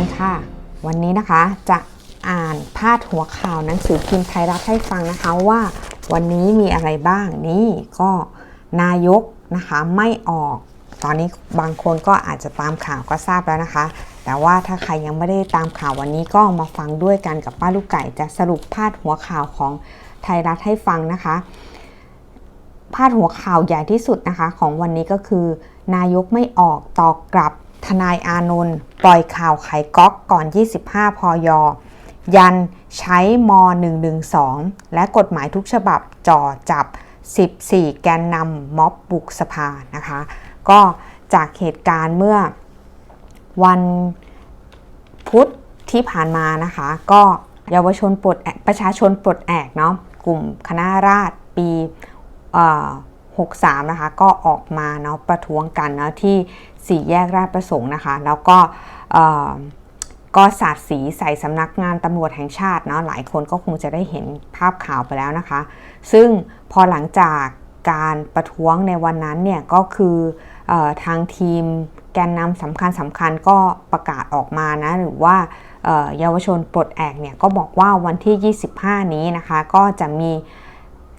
ดีค่ะ วันนี้นะคะจะอ่านพาดหัวข่าวหนังสือพิมพ์ไทยรัฐให้ฟังนะคะว่าวันนี้มีอะไรบ้างนี่ก็นายกนะคะไม่ออก ตอนนี้บางคนก็อาจจะตามข่าวก็ทราบแล้วนะคะ แต่ว่าถ้าใครยังไม่ได้ตามข่าววันนี้ก็มาฟังด้วยกันกับป้าลูกไก่จะสรุปพาดหัวข่าวของไทยรัฐให้ฟังนะคะพาดหัวข่าวใหญ่ที่สุดนะคะ ของวันนี้ก็คือ นายกไม่ออกตอบกลับ ทนายอานนท์ปล่อยข่าวไขก๊อกก่อน 25 พย ยันใช้ม .112 และกฎหมายทุกฉบับจ่อจับ 14 แกนนำม็อบบุกสภานะคะ ก็จากเหตุการณ์เมื่อวันพุธที่ผ่านมานะคะ ก็เยาวชนปลดประชาชนปลดแอกเนาะกลุ่มคณะราษฎรปีเอ่อ 63 นะคะ ก็ออกมาเนาะประท้วงกันนะที่สี่แยกราชประสงค์นะคะ แล้วก็ก็สาดสีใส่สำนักงานตำรวจแห่งชาติเนาะหลายคนก็คงจะได้เห็นภาพข่าวไปแล้วนะคะ ซึ่งพอหลังจากการประท้วงในวันนั้นเนี่ยก็คือออทางทีมแกนนำสำคัญสำคัญก็ประกาศออกมานะหรือว่าเยาวชนปลดแอกเนี่ยก็บอกว่าวันที่ 25 นี้นะคะ ก็จะมี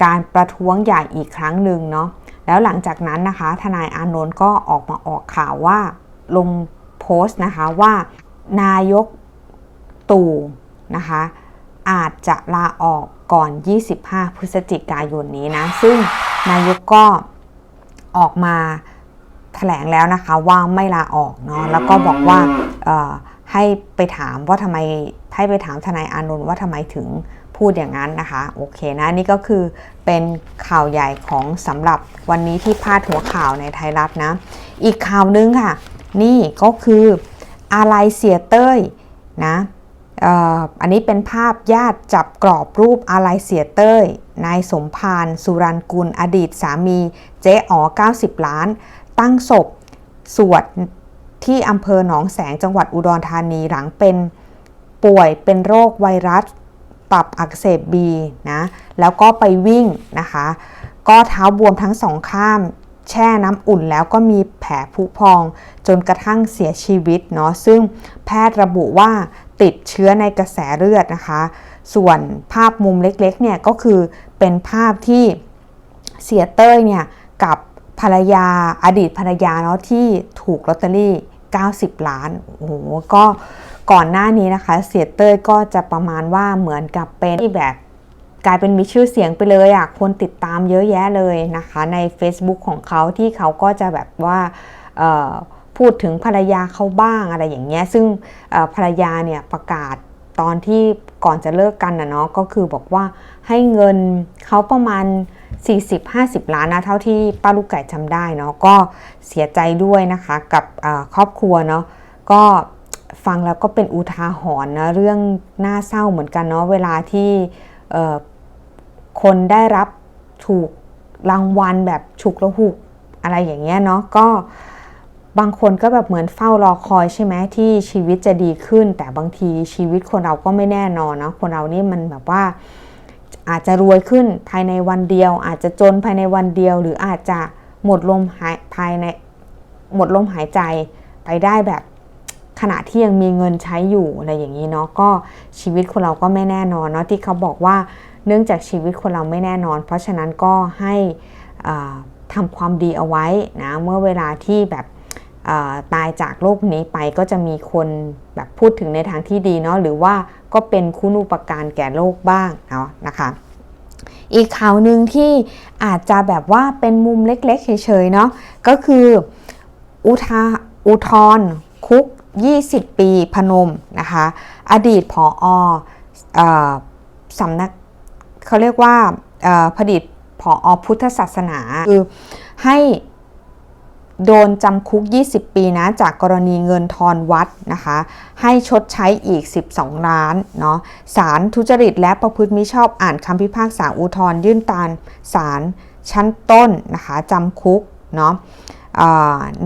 การประท้วงใหญ่อีกครั้งหนึ่งเนาะแล้วหลังจากนั้นนะคะ ทนายอานนท์ก็ออกมาออกข่าวว่าลงโพสต์นะคะว่านายกตู่นะคะอาจจะลาออกก่อน 25 พฤศจิกายนนี้นะ ซึ่งนายกก็ออกมาแถลงแล้วนะคะว่าไม่ลาออกเนาะแล้วก็บอกว่าเอ่อให้ไปถามว่าทำไมให้ไปถามทนายอานนท์ว่าทำไมถึง พูดอย่างนั้นนะคะ โอเคนะนี่ก็คือเป็นข่าวใหญ่ของสำหรับวันนี้ที่พาดหัวข่าวในไทยรัฐนะ อีกข่าวนึงค่ะ นี่ก็คืออะไรเสียเต้ยนะอันนี้เป็นภาพญาติจับกรอบรูปอะไรเสียเต้ย นายสมพานสุรันกุลอดีตสามี เจ๊อ๋อ90 ล้าน ตั้งศพ สวดที่อำเภอหนองแสงจังหวัดอุดรธานีหลังเป็นป่วยเป็นโรคไวรัส ตับอักเสบบีนะแล้วก็ไปวิ่งนะคะ ก็เท้าบวมทั้งสองข้ามแช่น้ำอุ่นแล้วก็มีแผลผุพองจนกระทั่งเสียชีวิตเนาะซึ่งแพทย์ระบุว่าติดเชื้อในกระแสเลือดนะคะ ส่วนภาพมุมเล็กๆเนี่ยก็คือเป็นภาพที่เสียเต้ยเนี่ยกับภรรยาอดีตภรรยาเนาะที่ถูกลอตเตอรี่ 90 ล้านโอ้โหก็ ก่อนหน้านี้นะคะ เสียเต้ยก็จะประมาณว่าเหมือนกับเป็นที่แบบกลายเป็นมีชื่อเสียงไปเลยอะคนติดตามเยอะแยะเลยนะคะ ใน Facebook ของเขาที่เขาก็จะแบบว่าพูดถึงภรรยาเขาบ้างอะไรอย่างเงี้ย ซึ่งภรรยาเนี่ยประกาศตอนที่ก่อนจะเลิกกันนะเนาะก็คือบอกว่าให้เงินเขาประมาณ 40-50 ล้านนะเท่าที่ป้าลูกไก่จำได้เนาะก็เสียใจด้วยนะคะกับครอบครัวเนาะก็ ฟังแล้วก็เป็นอุทาหรณ์นะเรื่องน่าเศร้าเหมือนกันเนาะเวลาที่คนได้รับถูกรางวัลแบบฉุกละหุกอะไรอย่างเงี้ยเนาะก็บางคนก็แบบเหมือนเฝ้ารอคอยใช่ไหมที่ชีวิตจะดีขึ้น แต่บางทีชีวิตคนเราก็ไม่แน่นอนเนาะคนเรานี่มันแบบว่าอาจจะรวยขึ้นภายในวันเดียว อาจจะจนภายในวันเดียว หรืออาจจะหมดลมหายภายในหมดลมหายใจไปได้แบบ ขณะที่ยังมีเงินใช้อยู่อะไรอย่างนี้เนาะก็ชีวิตคนเราก็ไม่แน่นอนเนาะที่เขาบอกว่าเนื่องจากชีวิตคนเราไม่แน่นอน เพราะฉะนั้นก็ให้ทำความดีเอาไว้นะเมื่อเวลาที่แบบตายจากโลกนี้ไปก็จะมีคนแบบพูดถึงในทางที่ดีเนาะหรือว่าก็เป็นคุณูปการแก่โลกบ้างเนาะนะคะ อีกข่าวหนึ่งที่อาจจะแบบว่าเป็นมุมเล็กๆเฉยๆเนาะก็คืออุทาอุทรคุก 20 ปีพนมนะคะ อดีตผออสำนักเขาเรียกว่าผดิตผออพุทธศาสนา คือให้โดนจำคุก 20 ปีนะจากกรณีเงินทอนวัดนะคะ ให้ชดใช้อีก 12 ล้านเนาะศาลทุจริตและประพฤติมิชอบอ่านคำพิพากษาอุทธรยื่นตานศาลชั้นต้นนะคะจำคุกเนาะ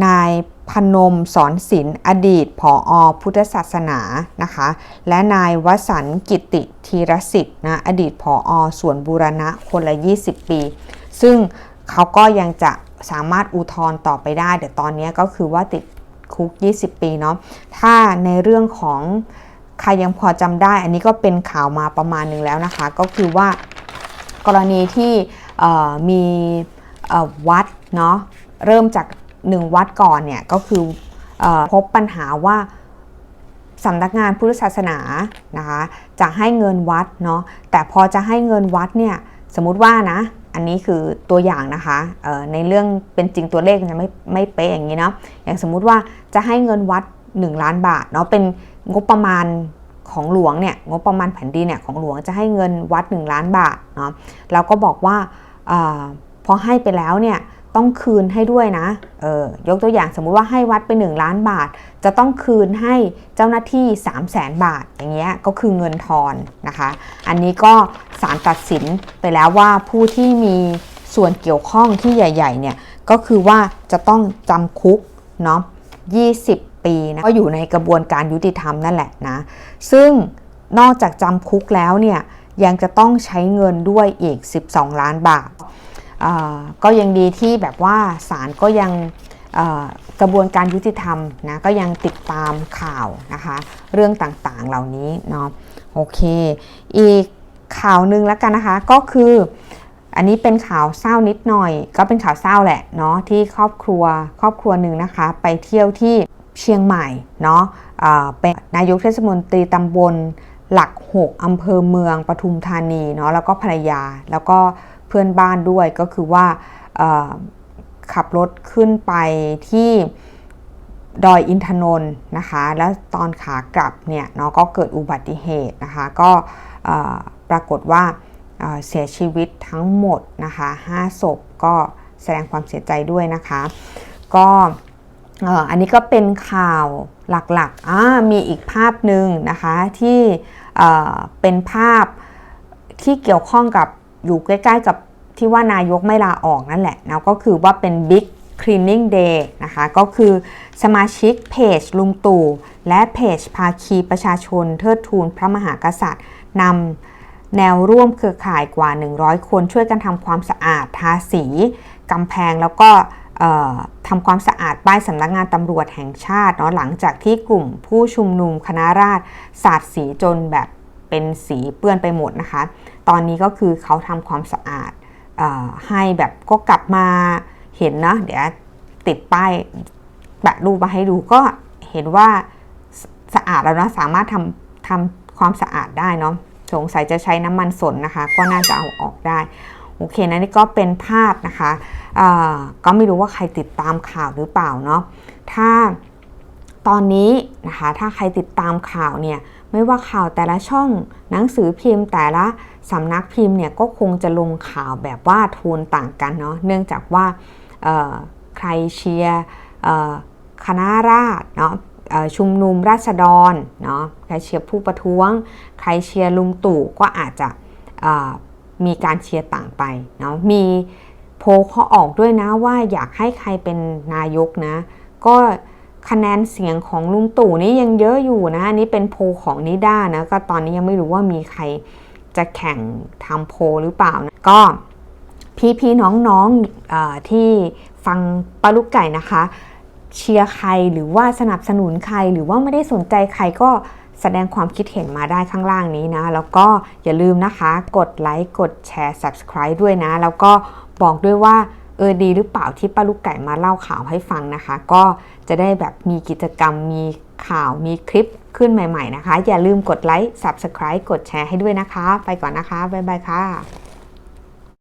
นาย พนมสอนศิลป์อดีตผออพุทธศาสนานะคะ และนายวสันกิติธีรสิทธิ์นะอดีตผออส่วนบูรณะคนละ 20 ปี ซึ่งเขาก็ยังจะสามารถอุทธรณ์ต่อไปได้ แต่ตอนนี้ก็คือว่าติดคุก 20 ปีเนาะถ้าในเรื่องของใครยังพอจำได้ อันนี้ก็เป็นข่าวมาประมาณหนึ่งแล้วนะคะ ก็คือว่ากรณีที่มีวัดเนาะเริ่มจาก หนึ่งวัดก่อนเนี่ยก็คืออพบปัญหาว่าสำนักงานพุทธศาสนานะคะจะให้เงินวัดเนาะแต่พอจะให้เงินวัดเนี่ยสมมติว่านะ อันนี้คือตัวอย่างนะคะในเรื่องเป็นจริงตัวเลขจะไม่ไม่เป๊ะอย่างนี้เนาะอย่างสมมุติว่าจะให้เงินวัด 1 ล้านบาทเนาะเป็นงบประมาณของหลวงเนี่ยงบประมาณแผ่นดินเนี่ยของหลวงจะให้เงินวัด 1 ล้านบาทเนาะแล้วก็บอกว่าอาพอให้ไปแล้วเนี่ย ต้องคืนให้ด้วยนะ เออยกตัวอย่างสมมุติว่าให้วัดไป 1 ล้านบาท จะต้องคืนให้เจ้าหน้าที่3 0 0แสนบาท อย่างเงี้ยก็คือเงินทอนนะคะ อันนี้ก็ศาลตัดสินไปแล้วว่าผู้ที่มีส่วนเกี่ยวข้องที่ใหญ่ๆเนี่ยก็คือว่าจะต้องจำคุกเนาะ20 ปีนะก็อยู่ในกระบวนการยุติธรรมนั่นแหละนะ ซึ่งนอกจากจำคุกแล้วเนี่ยยังจะต้องใช้เงินด้วยอีก 12 ล้านบาท ก็ยังดีที่แบบว่าศาลก็ยังกระบวนการยุติธรรมนะก็ยังติดตามข่าวนะคะเรื่องต่างๆเหล่านี้เนาะโอเค อีกข่าวหนึ่งแล้วกันนะคะก็คืออันนี้เป็นข่าวเศร้านิดหน่อย ก็เป็นข่าวเศร้าแหละเนาะที่ครอบครัวครอบครัวหนึ่งนะคะ ไปเที่ยวที่เชียงใหม่เนาะเป็นนายกเทศมนตรีตำบลหลัก 6อำเภอเมืองปทุมธานีเนาะแล้วก็ภรรยาแล้วก็ พื่อนบ้านด้วยก็คือว่าขับรถขึ้นไปที่ดอยอินทนนท์นะคะ แล้วตอนขากลับเนี่ยเนาะก็เกิดอุบัติเหตุนะคะ ก็ปรากฏว่าเเสียชีวิตทั้งหมดนะคะ5ศพก็แสดงความเสียใจด้วยนะคะ ก็อันนี้ก็เป็นข่าวหลักๆอ่ามีอีกภาพหนึ่งนะคะที่เอ่อเป็นภาพที่เกี่ยวข้องกับ อยู่ใกล้ๆกับที่ว่านายกไม่ลาออกนั่นแหละนะก็คือว่าเป็น Big Cleaning Day นะคะ ก็คือสมาชิกเพจลุงตู่ และเพจภาคีประชาชนเทิดทูนพระมหากษัตริย์นำแนวร่วมเครือข่ายกว่า 100 คนช่วยกันทำความสะอาดทาสีกำแพงแล้วก็ทำความสะอาดป้ายสำนักงานตำรวจแห่งชาติเนาะหลังจากที่กลุ่มผู้ชุมนุมคณะราษฎรสาดสีจนแบบเป็นสีเปื้อนไปหมดนะคะ ตอนนี้ก็คือเขาทำความสะอาดอให้แบบก็กลับมาเห็นนะเดี๋ยวติดป้ายแปะรูปมาให้ดูก็เห็นว่าสสะอาดแล้วนะสามารถทำทำความสะอาดได้เนาะสงสัยจะใช้น้ำมันสนนะคะ ก็น่าจะเอาออกได้โอเคนะนี่ก็เป็นภาพนะคะก็ไม่รู้ว่าใครติดตามข่าวหรือเปล่าเนาะถ้าตอนนี้นะคะถ้าใครติดตามข่าวเนี่ย ไม่ว่าข่าวแต่ละช่อง หนังสือพิมพ์แต่ละสำนักพิมพ์เนี่ยก็คงจะลงข่าวแบบว่าโทนต่างกันเนาะเนื่องจากว่าใครเชียร์คณะราษฎรเนาะชุมนุมราษฎรเนาะใครเชียร์ผู้ประท้วง ใครเชียร์ลุงตู่ก็อาจจะมีการเชียร์ต่างไปเนาะมีโพลเขาออกด้วยนะว่าอยากให้ใครเป็นนายกนะ ก็ คะแนนเสียงของลุงตู่นี่ยังเยอะอยู่นะอันนี้เป็นโพลของนิด้านะก็ตอนนี้ยังไม่รู้ว่ามีใครจะแข่งทำโพลหรือเปล่านะก็พี่ๆน้องๆเออที่ฟังปลาลูกไก่นะคะ เชียร์ใครหรือว่าสนับสนุนใครหรือว่าไม่ได้สนใจใครก็แสดงความคิดเห็นมาได้ข้างล่างนี้นะ แล้วก็อย่าลืมนะคะ กดไลค์กดแชร์ subscribe ด้วยนะ แล้วก็บอกด้วยว่า เออดีหรือเปล่าที่ป้าลูกไก่มาเล่าข่าวให้ฟังนะคะ ก็จะได้แบบมีกิจกรรมมีข่าวมีคลิปขึ้นใหม่ ๆ นะคะ อย่าลืมกดไลค์ subscribe กดแชร์ให้ด้วยนะคะ ไปก่อนนะคะ บ๊ายบายค่ะ